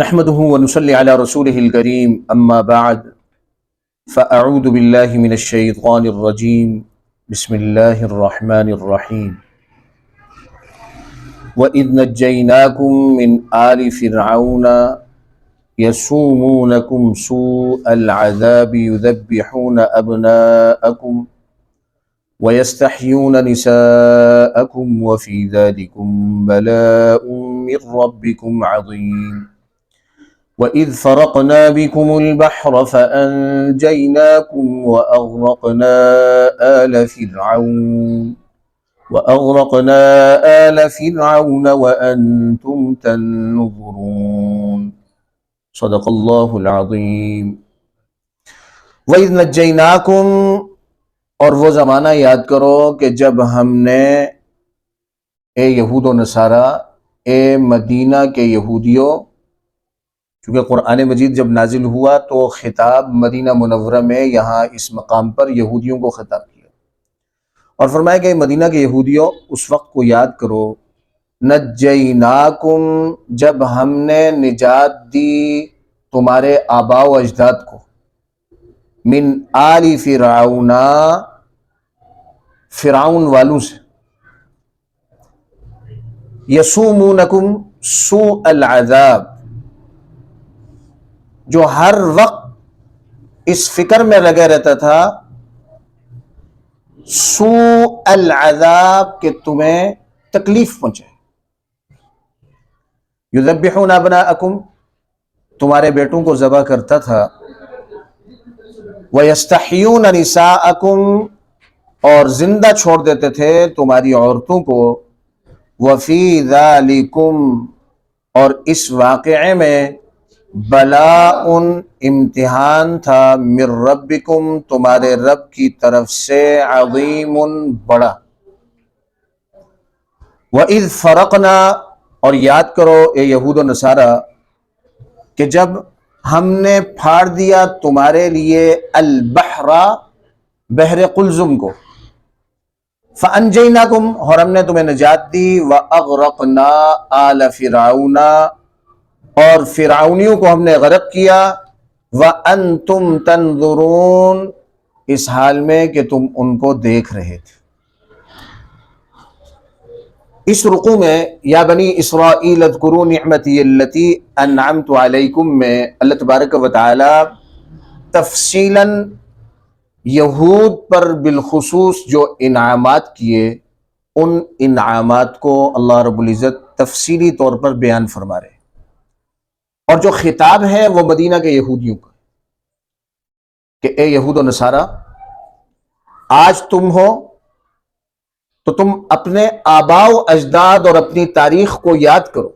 نحمده ونصلي على رسوله الكريم أما بعد فأعوذ بالله من الشيطان الرجيم. بسم الله الرحمن الرحيم. وإذ نجيناكم من آل فرعون يسومونكم سوء العذاب يذبحون أبناءكم ويستحيون نساءكم وفي ذلكم بلاء من ربكم عظيم. وإذ فرقنا بكم البحر فأنجيناكم وأغرقنا آل فرعون وأغرقنا آل فرعون وأنتم تنظرون صدق الله العظيم. وَإِذْ نَجَّيْنَاكُمْ اور وہ زمانہ یاد کرو کہ جب ہم نے اے یہود و نصارہ اے مدینہ کے یہودیوں چونکہ قرآن مجید جب نازل ہوا تو خطاب مدینہ منورہ میں یہاں اس مقام پر یہودیوں کو خطاب کیا۔ اور فرمایا کہ مدینہ کے یہودیوں، اس وقت کو یاد کرو، نجیناکم، جب ہم نے نجات دی تمہارے آبا و اجداد کو۔ من آل فرعون فرعون والوں سے۔ یسومونکم سوء العذاب۔ جو ہر وقت اس فکر میں لگا رہتا تھا، سوء العذاب کہ تمہیں تکلیف پہنچے یذبحون ابناءکم، تمہارے بیٹوں کو ذبح کرتا تھا۔ وَيَسْتَحْيُونَ نِسَاءَكُمْ اور زندہ چھوڑ دیتے تھے تمہاری عورتوں کو۔ وَفِي ذَلِكُمْ اور اس واقعے میں بلاء، امتحان تھا، من ربکم تمہارے رب کی طرف سے عظیم بڑا۔ وَإِذْ فَرَقْنَا، اور یاد کرو اے یہود و نصارہ، کہ جب ہم نے پھاڑ دیا تمہارے لیے البحر بحر قلزم کو، فَأَنْجَيْنَاكُمْ اور ہم نے تمہیں نجات دی، وَأَغْرَقْنَا آلَ فِرْعَوْنَ اور فرعونیوں کو ہم نے غرق کیا۔ وَأَنْتُمْ تَنْظُرُونَ، اس حال میں کہ تم ان کو دیکھ رہے تھے۔ اس رقو میں، یا بنی اسرائیل، اذکروا نعمتی اللتی انعمت علیکم میں اللہ تبارک و تعالی تفصیلا یہود پر بالخصوص جو انعامات کیے، ان انعامات کو اللہ رب العزت تفصیلی طور پر بیان فرما رہے اور جو خطاب ہے وہ مدینہ کے یہودیوں کا کہ اے یہود و نصارہ، آج تم ہو تو تم اپنے آبا و اجداد اور اپنی تاریخ کو یاد کرو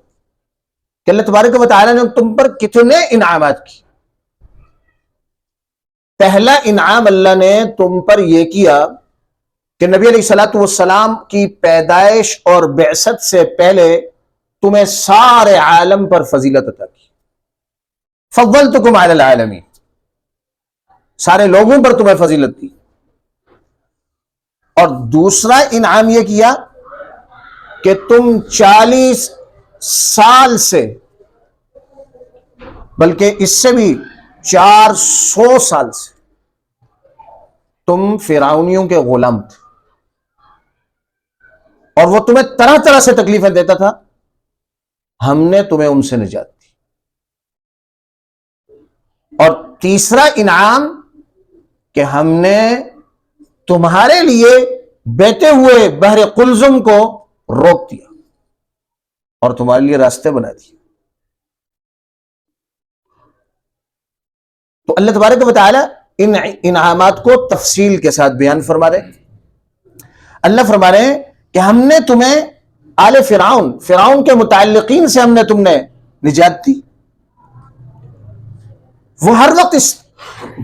کہ اللہ تبارک و تعالیٰ نے تم پر کتنے انعامات کی پہلا انعام اللہ نے تم پر یہ کیا کہ نبی علیہ السلاۃ والسلام کی پیدائش اور بعثت سے پہلے تمہیں سارے عالم پر فضیلت عطا کی۔ فضل تو کم العالمین۔ سارے لوگوں پر تمہیں فضیلت دی۔ اور دوسرا انعام یہ کیا کہ تم چالیس سال سے، بلکہ اس سے بھی چار سو سال سے، تم فرعونیوں کے غلام تھے۔ اور وہ تمہیں طرح طرح سے تکلیفیں دیتا تھا۔ ہم نے تمہیں ان سے نجات اور تیسرا انعام کہ ہم نے تمہارے لیے بیٹے ہوئے بحر قلزم کو روک دیا اور تمہارے لیے راستے بنا دیے۔ تو اللہ تبارک و تعالی ان انعامات کو تفصیل کے ساتھ بیان فرما رہے اللہ فرما رہے ہیں کہ ہم نے تمہیں آل فرعون فرعون کے متعلقین سے ہم نے تم نے نجات دی۔ وہ ہر وقت اس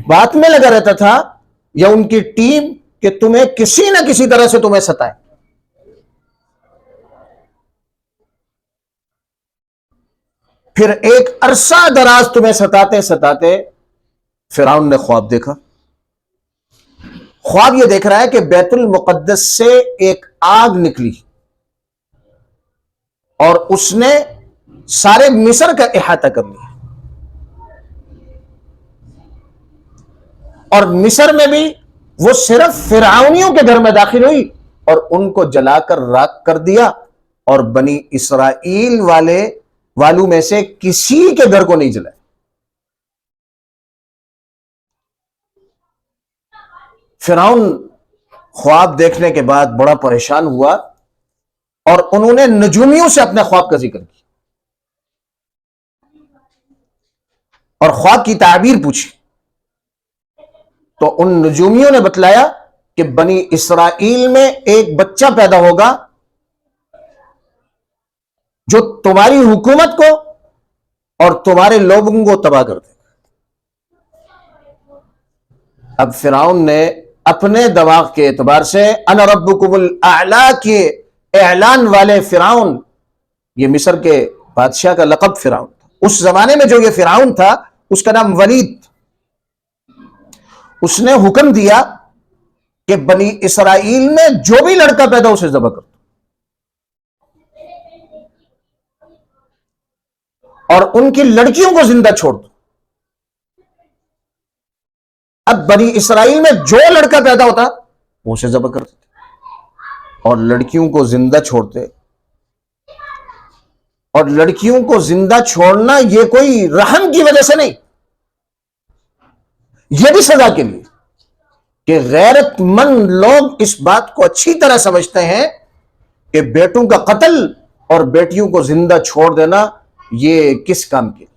بات میں لگا رہتا تھا یا ان کی ٹیم کہ تمہیں کسی نہ کسی طرح سے تمہیں ستائے۔ پھر ایک عرصہ دراز تمہیں ستاتے ستاتے فرعون نے خواب دیکھا۔ خواب یہ دیکھ رہا ہے کہ بیت المقدس سے ایک آگ نکلی اور اس نے سارے مصر کا احاطہ کر لیا۔ اور مصر میں بھی وہ صرف فرعونیوں کے گھر میں داخل ہوئی اور ان کو جلا کر راک کر دیا اور بنی اسرائیل والے والوں میں سے کسی کے گھر کو نہیں جلائے۔ فرعون خواب دیکھنے کے بعد بڑا پریشان ہوا اور انہوں نے نجومیوں سے اپنے خواب کا ذکر کیا اور خواب کی تعبیر پوچھی۔ تو ان نجومیوں نے بتلایا کہ بنی اسرائیل میں ایک بچہ پیدا ہوگا جو تمہاری حکومت کو اور تمہارے لوگوں کو تباہ کر دے اب فرعون نے اپنے دماغ کے اعتبار سے انا ربکم الاعلا کے اعلان والے فرعون، یہ مصر کے بادشاہ کا لقب فرعون تھا۔ اس زمانے میں جو یہ فرعون تھا، اس کا نام ولید۔ اس نے حکم دیا کہ بنی اسرائیل میں جو بھی لڑکا پیدا اسے ذبح کر دو۔ اور ان کی لڑکیوں کو زندہ چھوڑ دو۔ اب بنی اسرائیل میں جو لڑکا پیدا ہوتا، وہ اسے ذبح کر دیتے۔ اور لڑکیوں کو زندہ چھوڑتے۔ اور لڑکیوں کو زندہ چھوڑنا یہ کوئی رحم کی وجہ سے نہیں۔ یہ بھی سزا کے لیے کہ غیرت مند لوگ اس بات کو اچھی طرح سمجھتے ہیں کہ بیٹوں کا قتل اور بیٹیوں کو زندہ چھوڑ دینا یہ کس کام کے لیے؟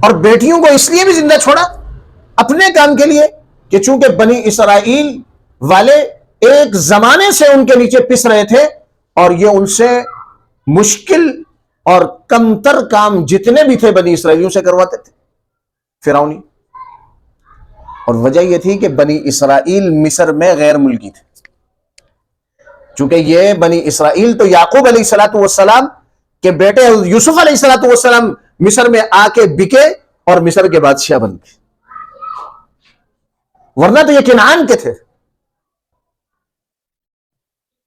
اور بیٹیوں کو اس لیے بھی زندہ چھوڑا اپنے کام کے لیے کہ چونکہ بنی اسرائیل والے ایک زمانے سے ان کے نیچے پس رہے تھے اور یہ ان سے مشکل اور کمتر کام جتنے بھی تھے بنی اسرائیلیوں سے کرواتے تھے۔ فرعونی۔ اور وجہ یہ تھی کہ بنی اسرائیل مصر میں غیر ملکی تھے۔ چونکہ یہ بنی اسرائیل تو یعقوب علیہ السلاۃ والسلام کے بیٹے یوسف علیہ السلاۃ والسلام مصر میں آ کے بکے اور مصر کے بادشاہ بن گئے۔ ورنہ تو یہ کنعان کے تھے۔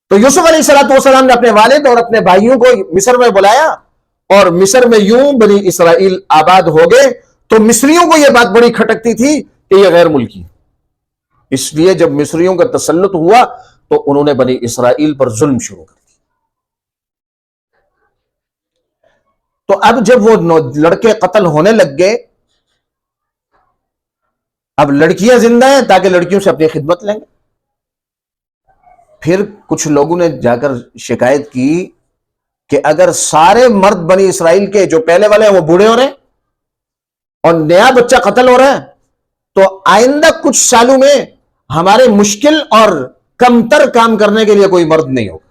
تو یوسف علیہ السلاۃ والسلام نے اپنے والد اور اپنے بھائیوں کو مصر میں بلایا۔ اور مصر میں یوں بنی اسرائیل آباد ہو گئے تو مصریوں کو یہ بات بڑی کھٹکتی تھی کہ یہ غیر ملکی اس لیے جب مصریوں کا تسلط ہوا تو انہوں نے بنی اسرائیل پر ظلم شروع کر دیا تو اب جب وہ لڑکے قتل ہونے لگ گئے، اب لڑکیاں زندہ ہیں تاکہ لڑکیوں سے اپنی خدمت لیں گے۔ پھر کچھ لوگوں نے جا کر شکایت کی کہ اگر سارے مرد بنی اسرائیل کے جو پہلے والے ہیں وہ بوڑھے ہو رہے ہیں اور نیا بچہ قتل ہو رہا ہے، تو آئندہ کچھ سالوں میں ہمارے مشکل اور کمتر کام کرنے کے لیے کوئی مرد نہیں ہوگا۔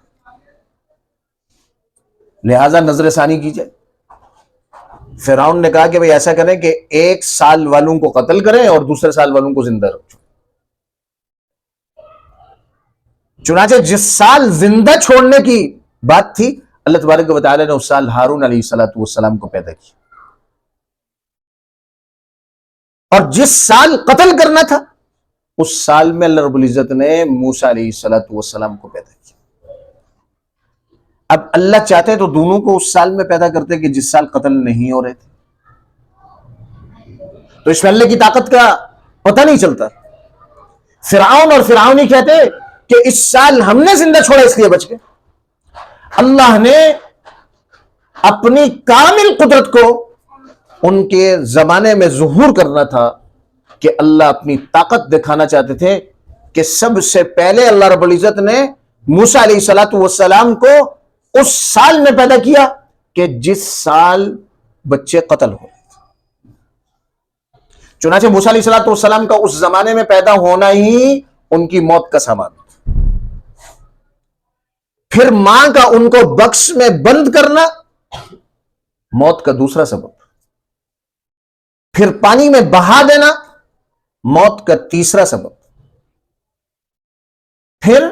لہذا نظر ثانی کیجیے۔ فرعون نے کہا کہ بھئی ایسا کریں کہ ایک سال والوں کو قتل کریں اور دوسرے سال والوں کو زندہ رکھو چنانچہ جس سال زندہ چھوڑنے کی بات تھی اللہ تبارک و تعالی نے اس سال ہارون علیہ السلام والسلام کو پیدا کیا۔ اور جس سال قتل کرنا تھا، اس سال میں اللہ رب العزت نے موسا علیہ السلط والسلام کو پیدا کیا۔ اب اللہ چاہتے تو دونوں کو اس سال میں پیدا کرتے کہ جس سال قتل نہیں ہو رہے تھے۔ تو اس میں اللہ کی طاقت کا پتہ نہیں چلتا۔ فرعون اور فرعونی کہتے کہ اس سال ہم نے زندہ چھوڑا، اس لیے بچ گئے۔ اللہ نے اپنی کامل قدرت کو ان کے زمانے میں ظہور کرنا تھا کہ اللہ اپنی طاقت دکھانا چاہتے تھے کہ سب سے پہلے اللہ رب العزت نے موسا علیہ سلاۃ والسلام کو اس سال میں پیدا کیا کہ جس سال بچے قتل ہو۔ چنانچہ موسا علیہ سلاۃ والسلام کا اس زمانے میں پیدا ہونا ہی ان کی موت کا سامان۔ پھر ماں کا ان کو بخش میں بند کرنا، موت کا دوسرا سبب۔ پھر پانی میں بہا دینا، موت کا تیسرا سبب۔ پھر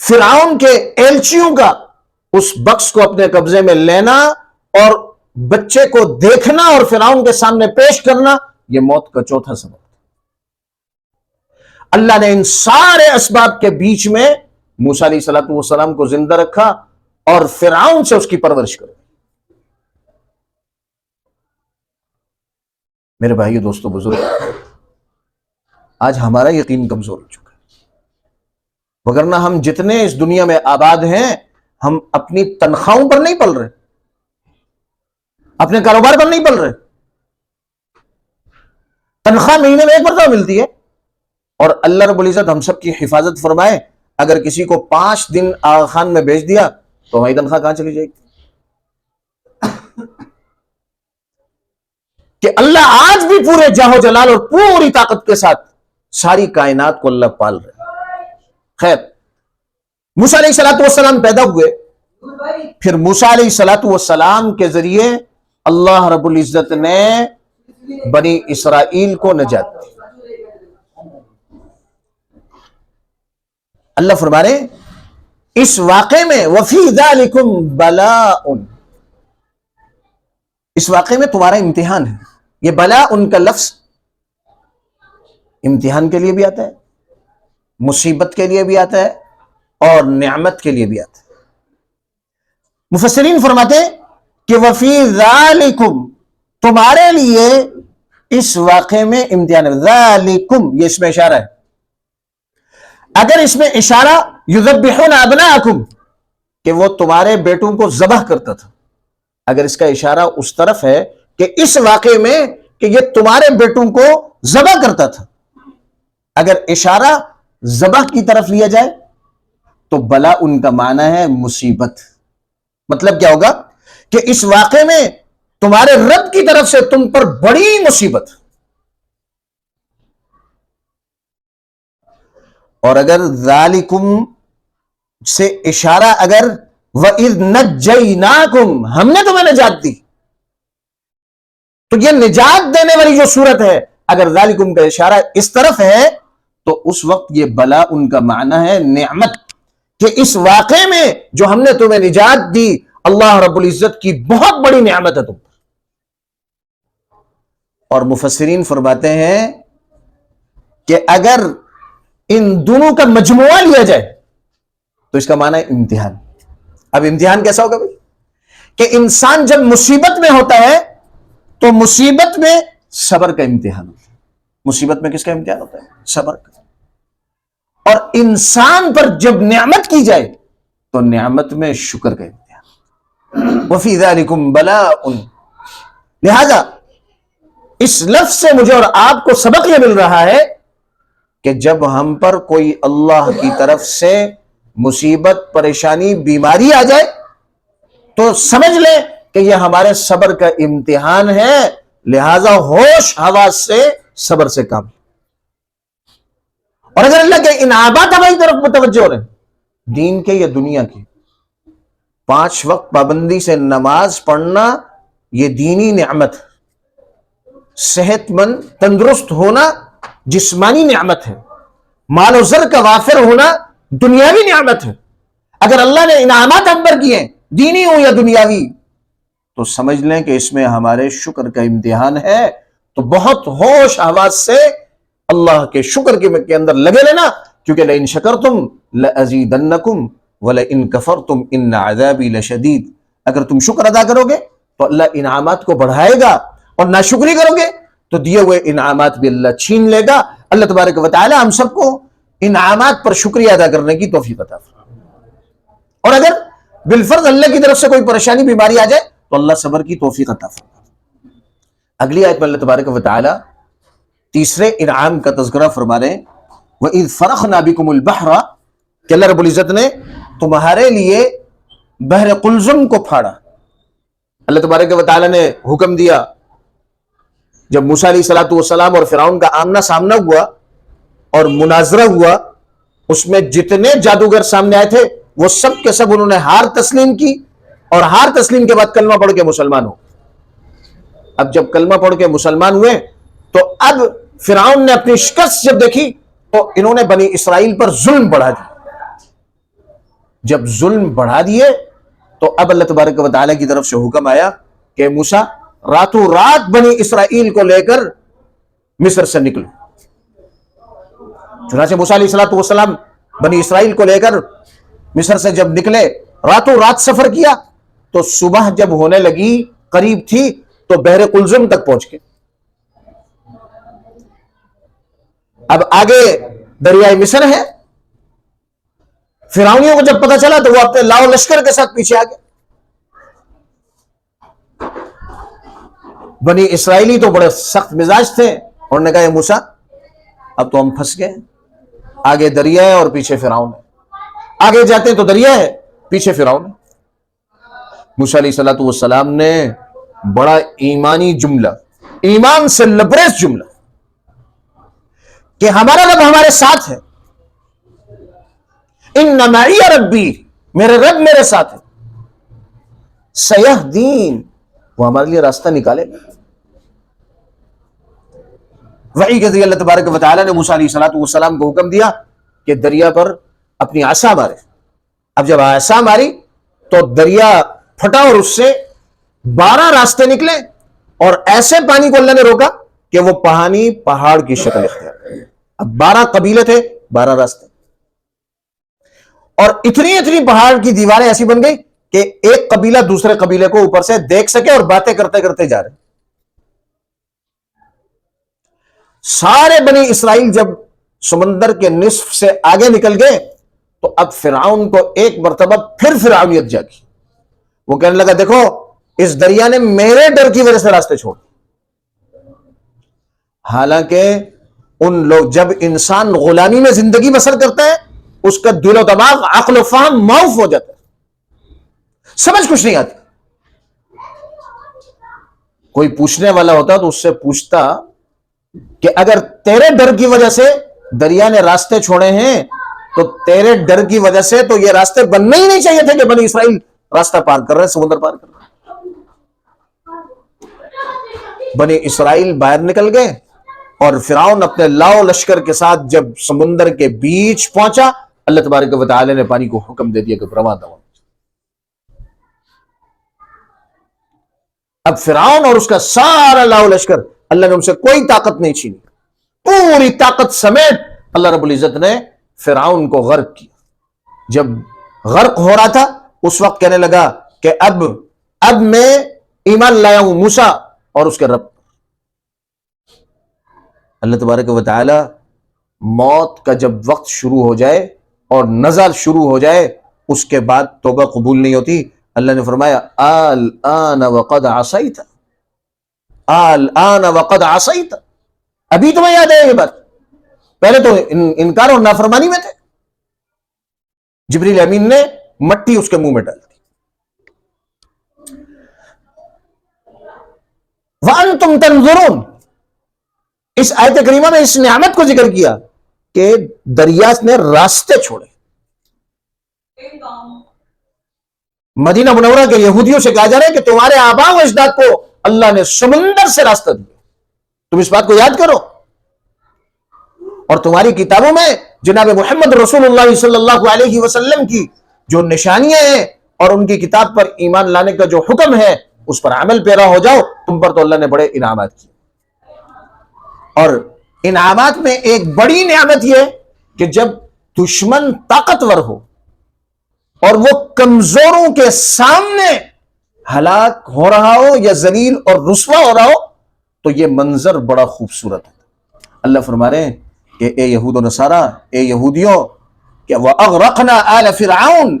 فرعون کے ایلچیوں کا اس بخش کو اپنے قبضے میں لینا اور بچے کو دیکھنا اور فرعون کے سامنے پیش کرنا، یہ موت کا چوتھا سبب۔ اللہ نے ان سارے اسباب کے بیچ میں موسا علیہ سلاۃ والسلام کو زندہ رکھا اور فرعون سے اس کی پرورش کرو۔ میرے بھائی دوستوں بزرگ، آج ہمارا یقین کمزور ہو چکا ہے۔ وگرنہ ہم جتنے اس دنیا میں آباد ہیں، ہم اپنی تنخواہوں پر نہیں پل رہے۔ اپنے کاروبار پر نہیں پل رہے۔ تنخواہ مہینے میں ایک مرتبہ ملتی ہے اور اللہ رب العزت ہم سب کی حفاظت فرمائے۔ اگر کسی کو پانچ دن آغا خان میں بھیج دیا تو ہماری تنخواہ کہاں چلی جائے گی؟ کہ اللہ آج بھی پورے جاہو جلال اور پوری طاقت کے ساتھ ساری کائنات کو اللہ پال رہے خیر موسا علیہ سلاۃ والسلام پیدا ہوئے۔ پھر موسا علیہ سلاۃ والسلام کے ذریعے اللہ رب العزت نے بنی اسرائیل کو نجات دی۔ اللہ فرما رہے اس واقعے میں وفی ذالکم بلا اس واقعے میں تمہارا امتحان ہے. یہ بلا ان کا لفظ امتحان کے لیے بھی آتا ہے، مصیبت کے لیے بھی آتا ہے، اور نعمت کے لیے بھی آتا ہے. مفسرین فرماتے کہ وفی ذالکم تمہارے لیے اس واقعے میں امتحان ہے. ذالکم، یہ اس میں اشارہ ہے. اگر اس میں اشارہ یذبحون ابناءکم کہ وہ تمہارے بیٹوں کو ذبح کرتا تھا۔ اگر اس کا اشارہ اس طرف ہے کہ اس واقعے میں کہ یہ تمہارے بیٹوں کو ذبح کرتا تھا۔ اگر اشارہ ذبح کی طرف لیا جائے، تو بلا ان کا معنی ہے مصیبت۔ مطلب کیا ہوگا؟ کہ اس واقعے میں تمہارے رب کی طرف سے تم پر بڑی مصیبت۔ اور اگر ذالکم سے اشارہ اگر وَإِذْ ہم نے تمہیں نجات دی۔ تو یہ نجات دینے والی جو صورت ہے، اگر ذالکم کا اشارہ اس طرف ہے، تو اس وقت یہ بلا ان کا معنی ہے نعمت، کہ اس واقعے میں جو ہم نے تمہیں نجات دی، اللہ رب العزت کی بہت بڑی نعمت ہے تم اور مفسرین فرماتے ہیں کہ اگر ان دونوں کا مجموعہ لیا جائے تو اس کا معنی ہے امتحان۔ اب امتحان کیسا ہوگا بھائی؟ کہ انسان جب مصیبت میں ہوتا ہے تو مصیبت میں صبر کا امتحان ہوتا ہے۔ مصیبت میں کس کا امتحان ہوتا ہے؟ صبر کا۔ اور انسان پر جب نعمت کی جائے تو نعمت میں شکر کا امتحان۔ وفی ذالکم بلا لہذا اس لفظ سے مجھے اور آپ کو سبق یہ مل رہا ہے کہ جب ہم پر کوئی اللہ کی طرف سے مصیبت، پریشانی، بیماری آ جائے، تو سمجھ لیں کہ یہ ہمارے صبر کا امتحان ہے۔ لہذا ہوش حواس سے صبر سے کام۔ اور اگر اللہ کے انعامات ہماری طرف متوجہ ہو رہے ہیں دین کے یا دنیا کے، پانچ وقت پابندی سے نماز پڑھنا یہ دینی نعمت صحت مند، تندرست ہونا جسمانی نعمت ہے۔ مال و زر کا وافر ہونا دنیاوی نعمت ہے۔ اگر اللہ نے انعامات ہم پر کیے دینی ہو یا دنیاوی، تو سمجھ لیں کہ اس میں ہمارے شکر کا امتحان ہے۔ تو بہت ہوش آواز سے اللہ کے شکر کے اندر لگے لینا کیونکہ لئن شکر تم لَأَزِيدَنَّكُمْ وَلَئِن كَفَرْتُمْ إِنَّ عَذَابِي لَشَدِيد اگر تم شکر ادا کرو گے، تو اللہ انعامات کو بڑھائے گا اور ناشکری کرو گے۔ تو دیے ہوئے انعامات بھی اللہ چھین لے گا۔ اللہ تبارک و تعالی ہم سب کو انعامات پر شکریہ ادا کرنے کی توفیق عطا اور اگر بالفرض اللہ کی طرف سے کوئی پریشانی، بیماری آ جائے تو اللہ صبر کی توفیق عطا اگلی آیت میں اللہ تبارک و تعالی تیسرے انعام کا تذکرہ فرما رہے ہیں۔ وَإِذْ فَرَخْنَا بِكُمُ الْبَحْرَ، کہ اللہ رب العزت نے تمہارے لیے بحر قلزم کو پھاڑا۔ اللہ تبارک و تعالی نے حکم دیا جب موسیٰ علیہ السلام والسلام اور فراؤن کا آمنا سامنا ہوا اور مناظرہ ہوا، اس میں جتنے جادوگر سامنے آئے تھے، وہ سب کے سب انہوں نے ہار تسلیم کی اور ہار تسلیم کے بعد کلمہ پڑھ کے مسلمان ہو۔ اب جب کلمہ پڑھ کے مسلمان ہوئے، تو اب فراؤن نے اپنی شکست جب دیکھی، تو انہوں نے بنی اسرائیل پر ظلم بڑھا دی۔ جب ظلم بڑھا دیے، تو اب اللہ تبارک و تعالیٰ کی طرف سے حکم آیا کہ موسیٰ راتوں رات بنی اسرائیل کو لے کر مصر سے نکلو۔ چنانچہ موسیٰ علیہ السلام والسلام بنی اسرائیل کو لے کر مصر سے جب نکلے، راتوں رات سفر کیا، تو صبح جب ہونے لگی، قریب تھی، تو بحر قلزم تک پہنچ کے اب آگے دریائے مصر ہے۔ فراؤنیوں کو جب پتا چلا، تو وہ اپنے لاؤ لشکر کے ساتھ پیچھے آ گئے۔ بنی اسرائیلی تو بڑے سخت مزاج تھے انہوں نے کہا یہ موسا اب تو ہم پھنس گئے آگے دریا ہے اور پیچھے فراؤن ہے۔ آگے جاتے ہیں تو دریا ہے، پیچھے فراؤن ہے۔ موسا علیہ سلاۃ والسلام نے بڑا ایمانی جملہ، ایمان سے لبریز جملہ، کہ ہمارا رب ہمارے ساتھ ہے۔ ان نمائی ربی، میرے رب میرے ساتھ ہے۔ سیاح دین وہ ہمارے لیے راستہ نکالے گا۔ وہی کے ذریعے اللہ تبارک و تعالیٰ نے موسیٰ علیہ السلام والسلام کو حکم دیا کہ دریا پر اپنی آسا مارے۔ اب جب آسا ماری تو دریا پھٹا اور اس سے بارہ راستے نکلے اور ایسے پانی کو اللہ نے روکا کہ وہ پانی پہاڑ کی شکل اختیار اب بارہ قبیلے تھے، بارہ راستے۔ اور اتنی اتنی پہاڑ کی دیواریں ایسی بن گئی کہ ایک قبیلہ دوسرے قبیلے کو اوپر سے دیکھ سکے اور باتیں کرتے کرتے جا رہے سارے بنی اسرائیل جب سمندر کے نصف سے آگے نکل گئے تو اب فرعون کو ایک مرتبہ پھر فرعونیت جاگی وہ کہنے لگا، دیکھو، اس دریا نے میرے ڈر کی وجہ سے راستے چھوڑ حالانکہ ان لوگ، جب انسان غلامی میں زندگی بسر کرتا ہے، اس کا دل و دماغ، عقل و فہم معاف ہو جاتا ہے۔ سمجھ کچھ نہیں آتی۔ کوئی پوچھنے والا ہوتا تو اس سے پوچھتا کہ اگر تیرے ڈر کی وجہ سے دریا نے راستے چھوڑے ہیں، تو تیرے ڈر کی وجہ سے تو یہ راستے بننے ہی نہیں چاہیے تھے کہ بنی اسرائیل راستہ پار کر رہے، سمندر پار کر رہے۔ بنی اسرائیل باہر نکل گئے اور فراؤن اپنے لاؤ لشکر کے ساتھ جب سمندر کے بیچ پہنچا، اللہ تبارک و تعالی نے پانی کو حکم دے دیا کہ روانہ ہو۔ اب فرعون اور اس کا سارا لاؤ لشکر اللہ نے ان سے کوئی طاقت نہیں چھینی۔ پوری طاقت سمیت اللہ رب العزت نے فرعون کو غرق کیا۔ جب غرق ہو رہا تھا، اس وقت کہنے لگا کہ اب اب میں ایمان لایا ہوں موسا اور اس کے رب۔ اللہ تبارک و تعالی موت کا جب وقت شروع ہو جائے اور نظر شروع ہو جائے، اس کے بعد توبہ قبول نہیں ہوتی۔ اللہ نے فرمایا، آل آن وقد عصیت. آل آن وقد عصیت. ابھی تمہیں یاد ہے یہ بات؟ پہلے تو انکار اور نافرمانی میں تھے۔ جبریل امین نے مٹی اس کے منہ میں ڈال دی۔ وَأَنْتُمْ تَنْظُرُونَ۔ اس آیت کریمہ میں اس نعمت کو ذکر کیا کہ دریا نے راستے چھوڑے۔ مدینہ منورہ کے یہودیوں سے کہا جا رہا ہے کہ تمہارے آبا و اجداد کو اللہ نے سمندر سے راستہ دیا۔ تم اس بات کو یاد کرو۔ اور تمہاری کتابوں میں جناب محمد رسول اللہ صلی اللہ علیہ وسلم کی جو نشانیاں ہیں اور ان کی کتاب پر ایمان لانے کا جو حکم ہے، اس پر عمل پیرا ہو جاؤ، تم پر تو اللہ نے بڑے انعامات کیے۔ اور انعامات میں ایک بڑی نعمت یہ کہ جب دشمن طاقتور ہو اور وہ کمزوروں کے سامنے ہلاک ہو رہا ہو یا زلیل اور رسوا ہو رہا ہو، تو یہ منظر بڑا خوبصورت ہے۔ اللہ فرما رہے ہیں کہ اے یہود و نصارہ، اے یہودیوں، کہ وہ اغرقنا آل فرعون،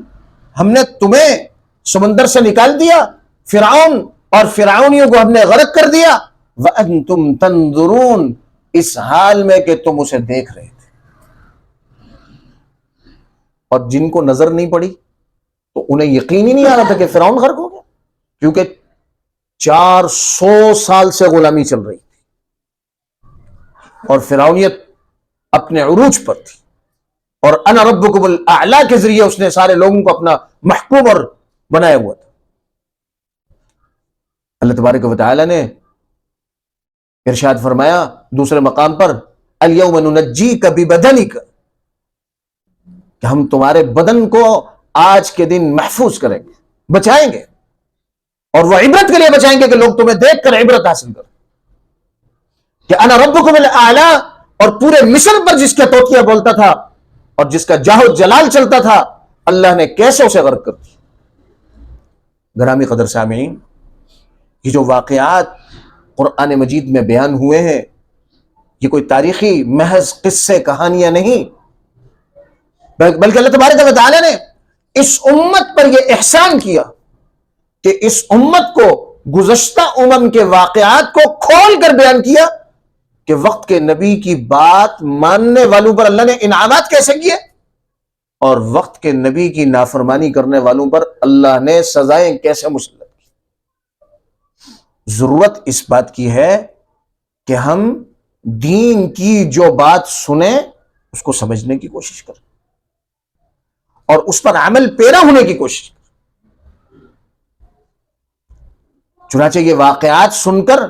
ہم نے تمہیں سمندر سے نکال دیا، فرعون اور فرعونیوں کو ہم نے غرق کر دیا۔ وَأَنْتُمْ تَنْظُرُونَ، اس حال میں کہ تم اسے دیکھ رہے تھے۔ اور جن کو نظر نہیں پڑی تو انہیں یقین ہی نہیں آ رہا تھا کہ فرعون غرق ہو گیا؟ کیونکہ چار سو سال سے غلامی چل رہی تھی۔ اور فرعونیت اپنے عروج پر تھی۔ اور انا ربکم الاعلا کے ذریعے اس نے سارے لوگوں کو اپنا محکوم اور بنایا ہوا تھا۔ اللہ تبارک و تعالی نے ارشاد فرمایا دوسرے مقام پر، الیوم ننجی کا بدنی کا کہ ہم تمہارے بدن کو آج کے دن محفوظ کریں گے، بچائیں گے۔ اور وہ عبرت کے لیے بچائیں گے کہ لوگ تمہیں دیکھ کر عبرت حاصل کریں۔ کہ انا ربکم الاعلا اور پورے مصر پر جس کا توتیا بولتا تھا اور جس کا جاہو جلال چلتا تھا، اللہ نے کیسے اسے غرق کر دی گرامی قدر سامعین، یہ جو واقعات قرآن مجید میں بیان ہوئے ہیں، یہ کوئی تاریخی محض قصے، کہانیاں نہیں۔ بلکہ اللہ تبارک تعالیٰ نے اس امت پر یہ احسان کیا کہ اس امت کو گزشتہ امم کے واقعات کو کھول کر بیان کیا کہ وقت کے نبی کی بات ماننے والوں پر اللہ نے انعامات کیسے کیے اور وقت کے نبی کی نافرمانی کرنے والوں پر اللہ نے سزائیں کیسے مسلط کی؟ ضرورت اس بات کی ہے کہ ہم دین کی جو بات سنیں، اس کو سمجھنے کی کوشش کریں۔ اور اس پر عمل پیرا ہونے کی کوشش چنانچہ یہ واقعات سن کر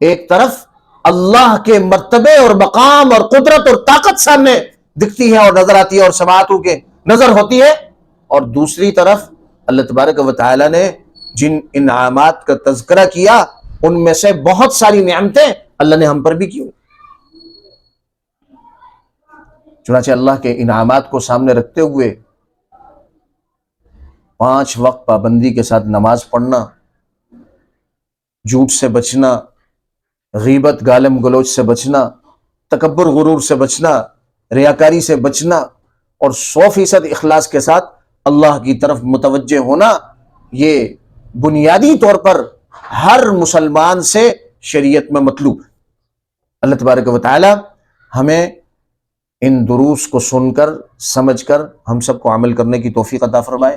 ایک طرف اللہ کے مرتبے اور مقام اور قدرت اور طاقت سامنے دکھتی ہے اور نظر آتی ہے اور سماعتوں کے نظر ہوتی ہے۔ اور دوسری طرف اللہ تبارک و تعالی نے جن انعامات کا تذکرہ کیا، ان میں سے بہت ساری نعمتیں اللہ نے ہم پر بھی کی چنانچہ اللہ کے انعامات کو سامنے رکھتے ہوئے پانچ وقت پابندی کے ساتھ نماز پڑھنا، جھوٹ سے بچنا، غیبت گالم گلوچ سے بچنا، تکبر، غرور سے بچنا، ریاکاری سے بچنا اور سو فیصد اخلاص کے ساتھ اللہ کی طرف متوجہ ہونا، یہ بنیادی طور پر ہر مسلمان سے شریعت میں مطلوب ہے۔ اللہ تبارک و تعالی ہمیں ان دروس کو سن کر، سمجھ کر ہم سب کو عمل کرنے کی توفیق عطا فرمائے۔